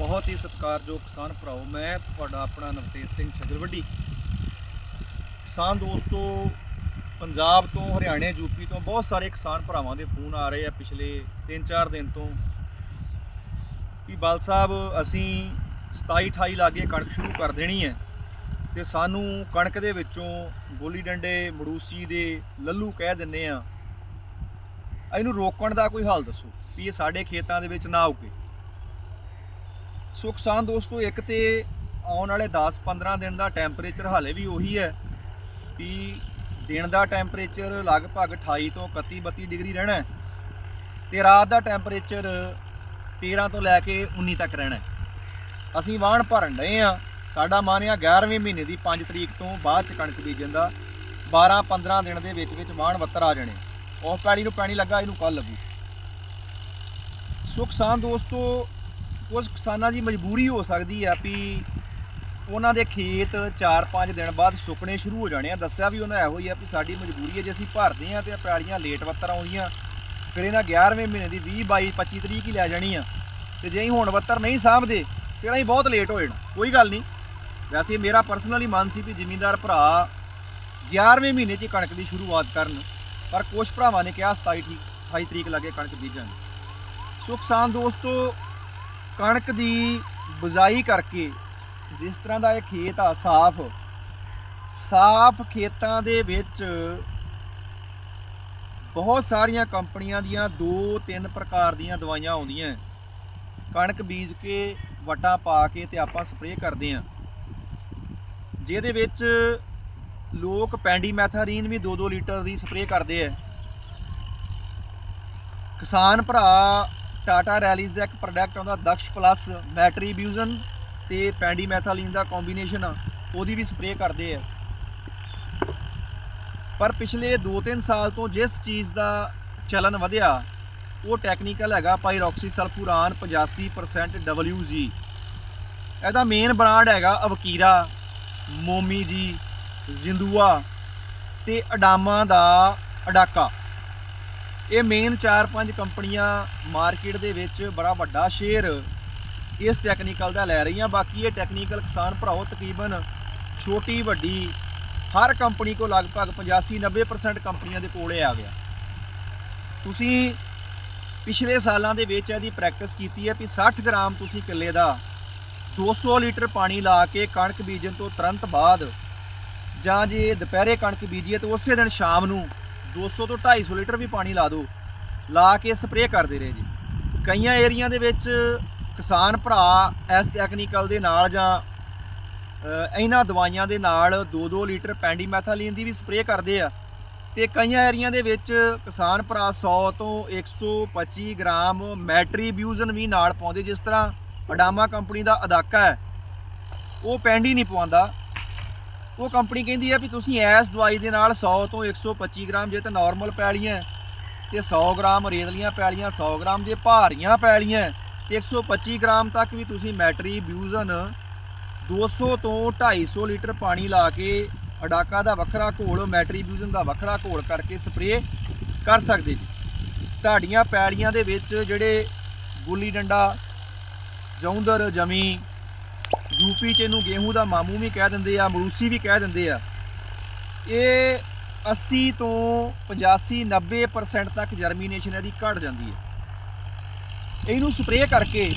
ਬਹੁਤ ਹੀ ਸਤਿਕਾਰਯੋਗ ਕਿਸਾਨ ਭਰਾਓ, ਮੈਂ ਤੁਹਾਡਾ ਆਪਣਾ ਨਵਤੇਜ ਸਿੰਘ ਛਜਰਵੱਡੀ। ਕਿਸਾਨ ਦੋਸਤੋ, ਪੰਜਾਬ ਤੋਂ, ਹਰਿਆਣੇ ਯੂਪੀ ਤੋਂ ਬਹੁਤ ਸਾਰੇ ਕਿਸਾਨ ਭਰਾਵਾਂ ਦੇ ਫੋਨ ਆ ਰਹੇ ਆ ਪਿਛਲੇ 3-4 ਦਿਨ ਤੋਂ ਕਿ ਬਲ ਸਾਹਿਬ, ਅਸੀਂ 27-28 ਲਾਗੇ ਕਣਕ ਸ਼ੁਰੂ ਕਰ ਦੇਣੀ ਹੈ ਤੇ ਸਾਨੂੰ ਕਣਕ ਦੇ ਵਿੱਚੋਂ ਗੋਲੀ ਡੰਡੇ, ਮੜੂਸੀ ਦੇ ਲੱਲੂ ਕਹਿ ਦਿੰਨੇ ਆ। ਇਹਨੂੰ ਰੋਕਣ ਦਾ ਕੋਈ ਹੱਲ ਦੱਸੋ ਵੀ ਇਹ ਸਾਡੇ ਖੇਤਾਂ ਦੇ ਵਿੱਚ ਨਾ ਉਗੇ। ਸੋ ਕਿਸਾਨ ਦੋਸਤੋ, ਇੱਕ ਤੇ ਆਉਣ ਵਾਲੇ 10-15 ਦਿਨ ਦਾ ਟੈਂਪਰੇਚਰ ਹਾਲੇ ਵੀ ਉਹੀ ਹੈ ਕਿ ਦਿਨ ਦਾ ਟੈਂਪਰੇਚਰ ਲਗਭਗ 28 ਤੋਂ 31-32 ਡਿਗਰੀ ਰਹਿਣਾ ਹੈ ਤੇ ਰਾਤ ਦਾ ਟੈਂਪਰੇਚਰ 13 ਤੋਂ ਲੈ ਕੇ 19 ਤੱਕ ਰਹਿਣਾ ਅਸੀਂ ਵਾਹਣ ਭਰਨ ਰਹੇ ਆ ਸਾਡਾ ਮਾਨਿਆ 11ਵੇਂ ਮਹੀਨੇ ਦੀ 5 ਤਰੀਕ ਤੋਂ ਬਾਅਦ ਚ ਕਣਕ ਬੀਜਣ ਦਾ 12-15 ਦਿਨ ਦੇ ਵਿੱਚ ਵਿੱਚ ਵਾਹਣ ਵੱਤਰ ਆ ਜਾਣੇ। ਉਹ ਪੈੜੀ ਨੂੰ ਪਾਣੀ ਲੱਗਾ, ਇਹਨੂੰ ਕੱਲ ਲੱਗੂ। ਸੋ ਕਿਸਾਨ ਦੋਸਤੋ ਕੁਝ ਕਿਸਾਨਾਂ ਦੀ ਮਜਬੂਰੀ ਹੋ ਸਕਦੀ ਆ ਵੀ ਉਹਨਾਂ ਦੇ ਖੇਤ 4-5 ਦਿਨ ਬਾਅਦ ਸੁੱਕਣੇ ਸ਼ੁਰੂ ਹੋ ਜਾਣੇ ਆ। ਦੱਸਿਆ ਵੀ ਉਹਨਾਂ ਇਹੋ ਹੀ ਆ ਵੀ ਸਾਡੀ ਮਜਬੂਰੀ ਹੈ ਜੇ ਅਸੀਂ ਭਰਦੇ ਆ ਤੇ ਪੈਲੀਆਂ ਲੇਟ ਵੱਤਰ ਆਉਂਦੀਆਂ, ਫਿਰ ਇਹਨਾਂ 11ਵੇਂ ਮਹੀਨੇ ਦੀ 20 22 25 ਤਰੀਕ ਹੀ ਲੈ ਜਾਣੀ ਆ। ਤੇ ਜੇ ਅਸੀਂ ਹੁਣ ਵੱਤਰ ਨਹੀਂ ਸਾਂਭਦੇ, ਫਿਰ ਅਸੀਂ ਬਹੁਤ ਲੇਟ ਹੋ ਜਾਣਾ ਕੋਈ ਗੱਲ ਨਹੀਂ। ਵੈਸੇ ਮੇਰਾ ਪਰਸਨਲੀ ਮਨ ਸੀ ਵੀ ਜ਼ਿਮੀਂਦਾਰ ਭਰਾ 11ਵੇਂ ਮਹੀਨੇ 'ਚ ਕਣਕ ਦੀ ਸ਼ੁਰੂਆਤ ਕਰਨ। ਪਰ ਕੁਝ ਭਰਾਵਾਂ ਨੇ ਕਿਹਾ 27 ਠੀਕ 28 ਤਰੀਕ ਲੱਗੇ ਕਣਕ ਬੀਜਣ। ਸੋ ਕਿਸਾਨ ਦੋਸਤੋ ਕਣਕ ਦੀ ਬੁਝਾਈ ਕਰਕੇ ਜਿਸ ਤਰ੍ਹਾਂ ਦਾ ਇਹ ਖੇਤ ਆ ਸਾਫ਼ ਸਾਫ਼ ਖੇਤਾਂ ਦੇ ਵਿੱਚ ਬਹੁਤ ਸਾਰੀਆਂ ਕੰਪਨੀਆਂ ਦੀਆਂ ਦੋ ਤਿੰਨ ਪ੍ਰਕਾਰ ਦੀਆਂ ਦਵਾਈਆਂ ਆਉਂਦੀਆਂ। ਕਣਕ ਬੀਜ ਕੇ ਵਟਾ ਪਾ ਕੇ ਤੇ ਆਪਾਂ ਸਪਰੇਅ ਕਰਦੇ ਆਂ ਜਿਹਦੇ ਵਿੱਚ ਲੋਕ ਪੈਂਡੀਮੈਥਾਰੀਨ ਵੀ 2-2 ਲੀਟਰ ਦੀ ਸਪਰੇਅ ਕਰਦੇ ਆ। ਕਿਸਾਨ ਭਰਾ ਟਾਟਾ ਰੈਲੀਜ਼ ਦਾ ਇੱਕ ਪ੍ਰੋਡਕਟ ਆਉਂਦਾ ਦਕਸ਼ ਪਲੱਸ ਮੈਟਰੀਬਿਊਜ਼ਨ ਤੇ ਪੈਂਡੀਮੈਥਾਲੀਨ ਦਾ ਕੰਬੀਨੇਸ਼ਨ ਉਹਦੀ ਵੀ ਸਪਰੇਅ ਕਰਦੇ ਆ। ਪਰ ਪਿਛਲੇ 2-3 ਸਾਲ ਤੋਂ ਜਿਸ ਚੀਜ਼ ਦਾ ਚਲਨ ਵਧਿਆ, ਉਹ ਟੈਕਨੀਕਲ ਹੈਗਾ ਪਾਈਰੋਕਸੀ ਸਲਫੂਰਾਨ 85% WG ਇਹਦਾ ਮੇਨ ਬ੍ਰਾਂਡ ਹੈਗਾ ਅਵਕੀਰਾ, ਮੋਮੀ ਜੀ, ਜ਼ਿੰਦੂਆ ਤੇ ਅਡਾਮਾ ਦਾ ਅਡਾਕਾ। ਇਹ ਮੇਨ 4-5 ਕੰਪਨੀਆਂ ਮਾਰਕੀਟ ਦੇ ਵਿੱਚ ਬੜਾ ਵੱਡਾ ਸ਼ੇਅਰ ਇਸ ਟੈਕਨੀਕਲ ਦਾ ਲੈ ਰਹੀਆਂ। ਬਾਕੀ ਇਹ ਟੈਕਨੀਕਲ ਕਿਸਾਨ ਭਰਾਓ, ਤਕਰੀਬਨ ਛੋਟੀ ਵੱਡੀ ਹਰ ਕੰਪਨੀ ਕੋ ਲਗਭਗ 85-90% ਕੰਪਨੀਆਂ ਦੇ ਕੋਲੇ ਆ ਗਿਆ। ਤੁਸੀਂ ਪਿਛਲੇ ਸਾਲਾਂ ਦੇ ਵਿੱਚ ਇਹਦੀ ਪ੍ਰੈਕਟਿਸ ਕੀਤੀ ਹੈ ਵੀ 60 ਗ੍ਰਾਮ ਤੁਸੀਂ ਕਿੱਲੇ ਦਾ 200 ਲੀਟਰ ਪਾਣੀ ਲਾ ਕੇ ਕਣਕ ਬੀਜਣ ਤੋਂ ਤੁਰੰਤ ਬਾਅਦ ਜਾਂ ਜੇ ਦੁਪਹਿਰੇ ਕਣਕ ਬੀਜੀਏ ਤਾਂ ਉਸੇ ਦਿਨ ਸ਼ਾਮ ਨੂੰ 200 ਤੋਂ 250 ਲੀਟਰ ਵੀ ਪਾਣੀ ਲਾ ਦਿਓ। ਲਾ ਕੇ ਸਪਰੇਅ ਕਰਦੇ ਰਹੇ ਜੀ। ਕਈਆਂ ਏਰੀਆ ਦੇ ਵਿੱਚ ਕਿਸਾਨ ਭਰਾ ਇਸ ਟੈਕਨੀਕਲ ਦੇ ਨਾਲ ਜਾਂ ਇਹਨਾਂ ਦਵਾਈਆਂ ਦੇ ਨਾਲ 2-2 ਲੀਟਰ ਪੈਂਡੀਮੈਥਾਲੀਨ ਦੀ ਵੀ ਸਪਰੇਅ ਕਰਦੇ ਆ। ਤੇ ਕਈਆਂ ਏਰੀਆ ਦੇ ਵਿੱਚ ਕਿਸਾਨ ਭਰਾ 100 ਤੋਂ 125 ਗ੍ਰਾਮ ਮੈਟਰੀਬਿਊਜ਼ਨ ਵੀ ਨਾਲ ਪਾਉਂਦੇ, ਜਿਸ ਤਰ੍ਹਾਂ ਅਡਾਮਾ ਕੰਪਨੀ ਦਾ ਅਦਾਕਾ ਹੈ। ਉਹ ਪੈਂਡੀ ਨਹੀਂ ਪਵਾਉਂਦਾ। ਉਹ ਕੰਪਨੀ ਕਹਿੰਦੀ ਹੈ ਵੀ ਤੁਸੀਂ ਇਸ ਦਵਾਈ ਦੇ ਨਾਲ 100 ਤੋਂ 125 ਗ੍ਰਾਮ ਜੇ ਤਾਂ ਨਾਰਮਲ ਪੈਲੀਆਂ ਤੇ 100 ਗ੍ਰਾਮ ਰੇਤਲੀਆਂ ਪੈਲੀਆਂ 100 ਗ੍ਰਾਮ ਜੇ ਭਾਰੀਆਂ ਪੈਲੀਆਂ ਤੇ 125 ਗ੍ਰਾਮ ਤੱਕ ਵੀ ਤੁਸੀਂ ਮੈਟਰੀਬਿਊਜ਼ਨ 200 ਤੋਂ 250 ਲੀਟਰ ਪਾਣੀ ਲਾ ਕੇ ਅਡਾਕਾ ਦਾ ਵੱਖਰਾ ਘੋਲ, ਮੈਟਰੀਬਿਊਜ਼ਨ ਦਾ ਵੱਖਰਾ ਘੋਲ ਕਰਕੇ ਸਪਰੇਅ ਕਰ ਸਕਦੇ ਜੀ। ਤੁਹਾਡੀਆਂ ਪੈਲੀਆਂ ਦੇ ਵਿੱਚ ਜਿਹੜੇ ਗੁੱਲੀ ਡੰਡਾ, ਜੌਂਦਰ ਜਮੀ ਯੂਪੀ ਚ ਇਹਨੂੰ ਗੇਹੂੰ ਦਾ ਮਾਮੂ ਵੀ ਕਹਿ ਦਿੰਦੇ ਆ, ਮਰੂਸੀ ਵੀ ਕਹਿ ਦਿੰਦੇ ਆ। ਇਹ 80 ਤੋਂ 85 90% ਤੱਕ ਜਰਮੀਨੇਸ਼ਨ ਇਹਦੀ ਘਟ ਜਾਂਦੀ ਹੈ। ਇਹਨੂੰ ਸਪਰੇਅ ਕਰਕੇ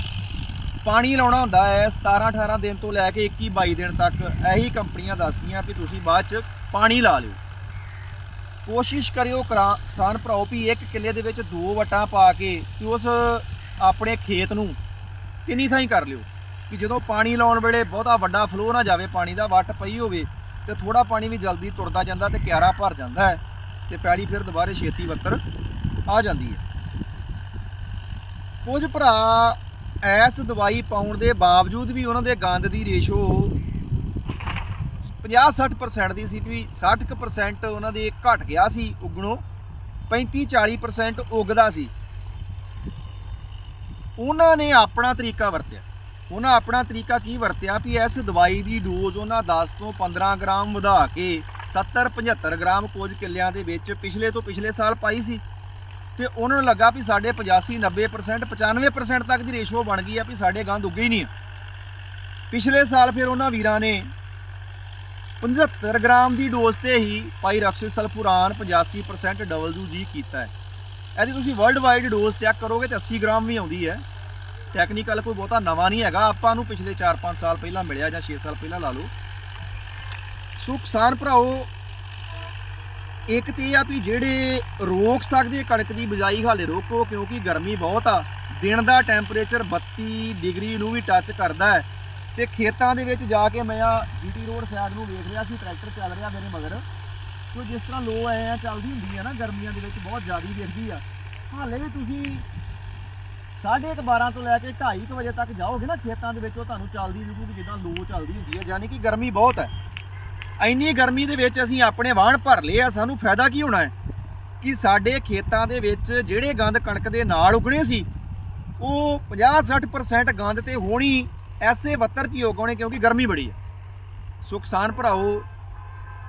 ਪਾਣੀ ਲਾਉਣਾ ਹੁੰਦਾ ਹੈ 17 18 ਦਿਨ ਤੋਂ ਲੈ ਕੇ 21 22 ਦਿਨ ਤੱਕ। ਇਹੀ ਕੰਪਨੀਆਂ ਦੱਸਦੀਆਂ ਵੀ ਤੁਸੀਂ ਬਾਅਦ ਚ ਪਾਣੀ ਲਾ ਲਿਓ। ਕੋਸ਼ਿਸ਼ ਕਰਿਓ ਕਰਾ- ਕਿਸਾਨ ਭਰਾਓ ਵੀ ਇੱਕ ਕਿੱਲੇ ਦੇ ਵਿੱਚ ਦੋ ਵਟਾਂ ਪਾ ਕੇ ਤੇ ਉਸ ਆਪਣੇ ਖੇਤ ਨੂੰ ਕਿੰਨੀ ਥਾਂ ਹੀ ਕਰ ਲਿਓ। ਕਿ ਜਦੋਂ ਪਾਣੀ ਲਾਉਣ ਵੇਲੇ ਬਹੁਤਾ ਵੱਡਾ ਫਲੋ ਨਾ ਜਾਵੇ, ਪਾਣੀ ਦਾ ਵੱਟ ਪਈ ਹੋਵੇ ਤੇ ਥੋੜਾ ਪਾਣੀ ਵੀ ਜਲਦੀ ਤੁਰਦਾ ਜਾਂਦਾ ਤੇ ਕਿਆਰਾ ਭਰ ਜਾਂਦਾ ਹੈ ਤੇ ਪੈਲੀ ਫਿਰ ਦੁਬਾਰੇ ਛੇਤੀ ਵੱਤਰ ਆ ਜਾਂਦੀ ਹੈ। ਕੁਝ ਭਰਾ ਐਸ ਦਵਾਈ ਪਾਉਣ ਦੇ ਬਾਵਜੂਦ ਵੀ ਉਹਨਾਂ ਦੇ ਗੰਦ ਦੀ ਰੇਸ਼ੋ 50-60% ਦੀ ਸੀ ਵੀ 60% ਉਹਨਾਂ ਦੇ ਘਟ ਗਿਆ ਸੀ, ਉਗਣੋਂ 35-40% ਉਗਦਾ ਸੀ। ਉਹਨਾਂ ਨੇ ਆਪਣਾ ਤਰੀਕਾ ਵਰਤਿਆ। ਉਹਨਾਂ ਆਪਣਾ ਤਰੀਕਾ ਕੀ ਵਰਤਿਆ ਵੀ ਇਸ ਦਵਾਈ ਦੀ ਡੋਜ਼ ਉਹਨਾਂ 10 ਤੋਂ 15 ਗ੍ਰਾਮ ਵਧਾ ਕੇ 70 75 ਗ੍ਰਾਮ ਕੁਝ ਕਿੱਲਿਆਂ ਦੇ ਵਿੱਚ ਪਿਛਲੇ ਤੋਂ ਪਿਛਲੇ ਸਾਲ ਪਾਈ ਸੀ। ਤੇ ਉਹਨਾਂ ਨੂੰ ਲੱਗਾ ਵੀ ਸਾਡੇ 85 90% 95% ਤੱਕ ਦੀ ਰੇਸ਼ੋ ਬਣ ਗਈ ਆ ਵੀ ਸਾਡੇ ਗੰਦ ਉੱਗੇ ਹੀ ਨਹੀਂ ਆ। ਪਿਛਲੇ ਸਾਲ ਫਿਰ ਉਹਨਾਂ ਵੀਰਾਂ ਨੇ 75 ਗ੍ਰਾਮ ਦੀ ਡੋਜ਼ ਤੇ ਹੀ ਪਾਈਰੋਕਸੀ ਸਲਫੂਰਾਨ 85% WG ਕੀਤਾ ਹੈ। ਇਹਦੀ ਤੁਸੀਂ ਵਰਲਡ ਵਾਈਡ ਡੋਜ਼ ਚੈੱਕ ਕਰੋਗੇ ਤੇ 80 ਗ੍ਰਾਮ ਵੀ ਆਉਂਦੀ ਹੈ। ਟੈਕਨੀਕਲ ਕੋਈ ਬਹੁਤਾ ਨਵਾਂ ਨਹੀਂ ਹੈਗਾ। ਆਪਾਂ ਨੂੰ ਪਿਛਲੇ 4-5 ਸਾਲ ਪਹਿਲਾਂ ਮਿਲਿਆ ਜਾਂ 6 ਸਾਲ ਪਹਿਲਾਂ ਲਾ ਲਓ। ਸੋ ਕਿਸਾਨ ਭਰਾਓ, ਇੱਕ ਤੇ ਇਹ ਆ ਵੀ ਜਿਹੜੇ ਰੋਕ ਸਕਦੇ ਕਣਕ ਦੀ ਬਿਜਾਈ ਹਾਲੇ ਰੋਕੋ, ਕਿਉਂਕਿ ਗਰਮੀ ਬਹੁਤ ਆ। ਦਿਨ ਦਾ ਟੈਂਪਰੇਚਰ 32 ਡਿਗਰੀ ਨੂੰ ਵੀ ਟੱਚ ਕਰਦਾ ਹੈ। ਤੇ ਖੇਤਾਂ ਦੇ ਵਿੱਚ ਜਾ ਕੇ ਮੈਂ ਆ ਜੀਟੀ ਰੋਡ ਸਾਈਡ ਨੂੰ ਵੇਖ ਰਿਹਾ ਸੀ, ਟਰੈਕਟਰ ਚੱਲ ਰਿਹਾ ਮੇਰੇ ਮਗਰ। ਤੇ ਜਿਸ ਤਰ੍ਹਾਂ ਲੋ ਆਏ ਆ ਚੱਲਦੀ ਹੁੰਦੀ ਆ ਨਾ, ਗਰਮੀਆਂ ਦੇ ਵਿੱਚ ਬਹੁਤ ਜ਼ਿਆਦਾ ਦਿਖਦੀ ਆ। ਹਾਲੇ ਵੀ ਤੁਸੀਂ 12:30 ਤੋਂ ਲੈ ਕੇ 2:30 ਵਜੇ ਤੱਕ ਜਾਓਗੇ ਨਾ ਖੇਤਾਂ ਦੇ ਵਿੱਚ, ਉਹ ਤੁਹਾਨੂੰ ਚੱਲਦੀ ਰਹੂਗੀ ਜਿੱਦਾਂ ਲੋ ਚੱਲਦੀ ਹੁੰਦੀ ਹੈ। ਯਾਨੀ ਕਿ ਗਰਮੀ ਬਹੁਤ ਹੈ। ਇੰਨੀ ਗਰਮੀ ਦੇ ਵਿੱਚ ਅਸੀਂ ਆਪਣੇ ਵਾਹਣ ਭਰ ਲਏ ਆ, ਸਾਨੂੰ ਫਾਇਦਾ ਕੀ ਹੋਣਾ ਹੈ? ਕਿ ਸਾਡੇ ਖੇਤਾਂ ਦੇ ਵਿੱਚ ਜਿਹੜੇ ਗੰਦ ਕਣਕ ਦੇ ਨਾਲ ਉਗਣੇ ਸੀ, ਉਹ 50-60% ਗੰਦ ਤੇ ਹੋਣੀ ਐਸੇ 72 ਚ ਹੀ ਉਗਾਉਣੇ ਕਿਉਂਕਿ ਗਰਮੀ ਬੜੀ ਹੈ। ਸੋ ਕਿਸਾਨ ਭਰਾਓ,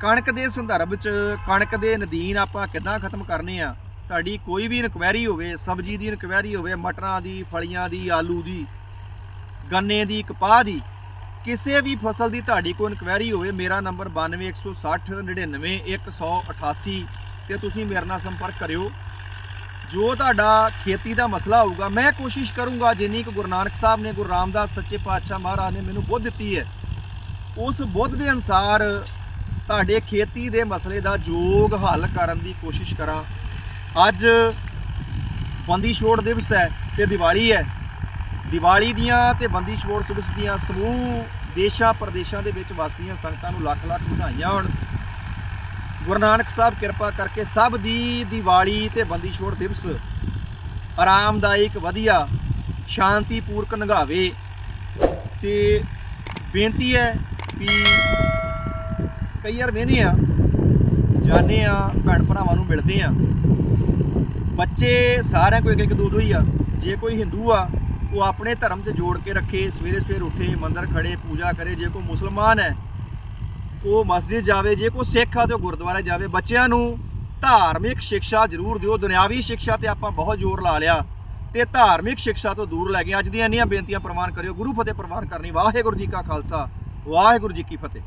ਕਣਕ ਦੇ ਸੰਦਰਭ ਚ, ਕਣਕ ਦੇ ਨਦੀਨ ਆਪਾਂ ਕਿੱਦਾਂ ਖਤਮ ਕਰਨੇ ਆ ਤੁਹਾਡੀ ਕੋਈ ਵੀ ਇਨਕੁਆਇਰੀ ਹੋਵੇ, ਸਬਜ਼ੀ ਦੀ ਇਨਕੁਆਇਰੀ ਹੋਵੇ, ਮਟਰਾਂ ਦੀ, ਫਲੀਆਂ ਦੀ, ਆਲੂ ਦੀ, ਗੰਨੇ ਦੀ ਕਪਾਹ ਦੀ, ਕਿਸੇ ਵੀ ਫਸਲ ਦੀ ਤੁਹਾਡੀ ਕੋਈ ਇਨਕੁਆਇਰੀ ਹੋਵੇ, ਮੇਰਾ ਨੰਬਰ 92160 99188 ਤੇ ਤੁਸੀਂ ਮੇਰੇ ਨਾਲ ਸੰਪਰਕ ਕਰਿਓ। ਜੋ ਤੁਹਾਡਾ ਖੇਤੀ ਦਾ ਮਸਲਾ ਹੋਊਗਾ, ਮੈਂ ਕੋਸ਼ਿਸ਼ ਕਰੂੰਗਾ, ਜਿੰਨੀ ਕੁ ਗੁਰੂ ਨਾਨਕ ਸਾਹਿਬ ਨੇ, ਗੁਰੂ ਰਾਮਦਾਸ ਸੱਚੇ ਪਾਤਸ਼ਾਹ ਮਹਾਰਾਜ ਨੇ ਮੈਨੂੰ ਬੁੱਧ ਦਿੱਤੀ ਹੈ, ਉਸ ਬੁੱਧ ਦੇ ਅਨਸਾਰ ਤੁਹਾਡੇ ਖੇਤੀ ਦੇ ਮਸਲੇ ਦਾ ਯੋਗ ਹੱਲ ਕਰਨ ਦੀ ਕੋਸ਼ਿਸ਼ ਕਰਾਂ। ਅੱਜ ਬੰਦੀ ਛੋੜ ਦਿਵਸ ਹੈ ਤੇ ਦੀਵਾਲੀ ਹੈ। ਦੀਵਾਲੀ ਦੀਆਂ ਤੇ ਬੰਦੀ ਛੋੜ ਦਿਵਸ ਦੀਆਂ ਸਮੂਹ ਦੇਸ਼ਾਂ ਪ੍ਰਦੇਸ਼ਾਂ ਦੇ ਵਿੱਚ ਵਸਦੀਆਂ ਸੰਗਤਾਂ ਨੂੰ ਲੱਖ ਲੱਖ ਵਧਾਈਆਂ ਹੋਣ। ਗੁਰੂ ਨਾਨਕ ਸਾਹਿਬ ਕਿਰਪਾ ਕਰਕੇ ਸਭ ਦੀ ਦੀਵਾਲੀ ਤੇ ਬੰਦੀ ਛੋੜ ਦਿਵਸ ਆਰਾਮਦਾਇਕ, ਵਧੀਆ, ਸ਼ਾਂਤੀਪੂਰਕ ਨਗਾਵੇ। ਤੇ ਬੇਨਤੀ ਹੈ ਵੀ ਕਈ ਵਾਰ ਵੇਹਨੇ ਆ ਜਾਣੇ ਆ, ਭੈਣ ਭਰਾਵਾਂ ਨੂੰ ਮਿਲਦੇ ਆ। ਬੱਚੇ ਸਾਰਿਆਂ ਕੋਈ ਇੱਕ ਇੱਕ ਦੋ ਦੋ ਹੀ ਆ। ਜੇ ਕੋਈ ਹਿੰਦੂ ਆ, ਉਹ ਆਪਣੇ ਧਰਮ 'ਚ ਜੋੜ ਕੇ ਰੱਖੇ, ਸਵੇਰੇ ਸਵੇਰ ਉੱਠੇ, ਮੰਦਰ ਖੜੇ, ਪੂਜਾ ਕਰੇ, ਜੇ ਕੋਈ ਮੁਸਲਮਾਨ ਹੈ, ਉਹ ਮਸਜਿਦ ਜਾਵੇ, ਜੇ ਕੋਈ ਸਿੱਖ ਆ, ਤੇ ਉਹ ਗੁਰਦੁਆਰੇ ਜਾਵੇ। ਬੱਚਿਆਂ ਨੂੰ ਧਾਰਮਿਕ ਸਿੱਖਿਆ ਜ਼ਰੂਰ ਦਿਓ। ਦੁਨਿਆਵੀ ਸਿੱਖਿਆ ਤੇ ਆਪਾਂ ਬਹੁਤ ਜ਼ੋਰ ਲਾ ਲਿਆ। ਤੇ ਧਾਰਮਿਕ ਸਿੱਖਿਆ ਤੋਂ ਦੂਰ ਲੈ ਗਏ। ਅੱਜ ਦੀਆਂ ਇੰਨੀਆਂ ਬੇਨਤੀਆਂ ਪ੍ਰਵਾਨ ਕਰਿਓ। ਗੁਰੂ ਫਤਿਹ ਪ੍ਰਵਾਨ ਕਰਨੀ। ਵਾਹਿਗੁਰੂ ਜੀ ਕਾ ਖਾਲਸਾ। ਵਾਹਿਗੁਰੂ ਜੀ ਕੀ ਫਤਿਹ।